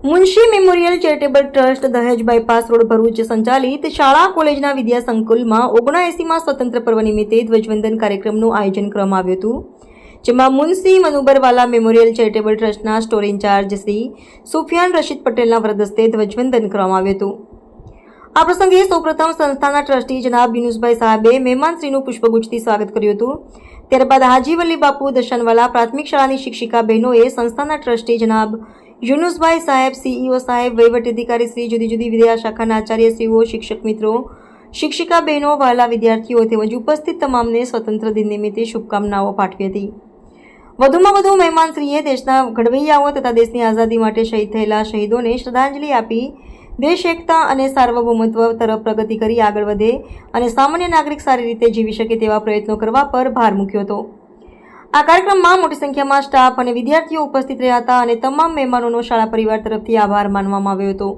Munshi memorial charitable trust Dahej bypass road Bharuch સંચાલિત શાળા કોલેજના વિદ્યા સંકુલમાં ઓગણએંસીમાં સ્વતંત્ર પર્વ નિમિત્તે ધ્વજવંદન કાર્યક્રમનું આયોજન કરવામાં આવ્યું હતું, જેમાં મુનશી મનુબરવાલા મેમોરિયલ ચેરિટેબલ ટ્રસ્ટના સ્ટોર ઇન્ચાર્જ શ્રી સુફિયાન રશીદ પટેલના વ્રદસ્તે ધ્વજવંદન કરવામાં આવ્યું હતું. આ પ્રસંગે સૌપ્રથમ સંસ્થાના ટ્રસ્ટી જનાબ યુનુસભાઈ સાહેબે મહેમાનશ્રીનું પુષ્પગુચ્છથી સ્વાગત કર્યું હતું. ત્યારબાદ હાજીવલ્લી બાપુ દર્શનવાલા પ્રાથમિક શાળાની શિક્ષિકા બહેનોએ સંસ્થાના ટ્રસ્ટી જનાબ યુનુસભાઈ સાહેબ સીઈઓ સાહેબ, વહીવટી અધિકારી શ્રી, જુદી જુદી વિદ્યા શાખાના આચાર્યશ્રીઓ શિક્ષક મિત્રો, શિક્ષિકા બહેનો, વહાલા વિદ્યાર્થીઓ તેમજ ઉપસ્થિત તમામને સ્વતંત્ર દિન નિમિત્તે શુભકામનાઓ પાઠવી હતી. વધુમાં વધુ મહેમાનશ્રીએ દેશના ઘડવૈયાઓ તથા દેશની આઝાદી માટે શહીદ થયેલા શહીદોને શ્રદ્ધાંજલિ આપી દેશ એકતા અને સાર્વભૌમત્વ તરફ પ્રગતિ કરી આગળ વધે અને સામાન્ય નાગરિક સારી રીતે જીવી શકે તેવા પ્રયત્નો કરવા પર ભાર મૂક્યો હતો. આ કાર્યક્રમમાં મોટી સંખ્યામાં સ્ટાફ અને વિદ્યાર્થીઓ ઉપસ્થિત રહ્યા હતા અને તમામ મહેમાનોનો શાળા પરિવાર તરફથી આભાર માનવામાં આવ્યો હતો.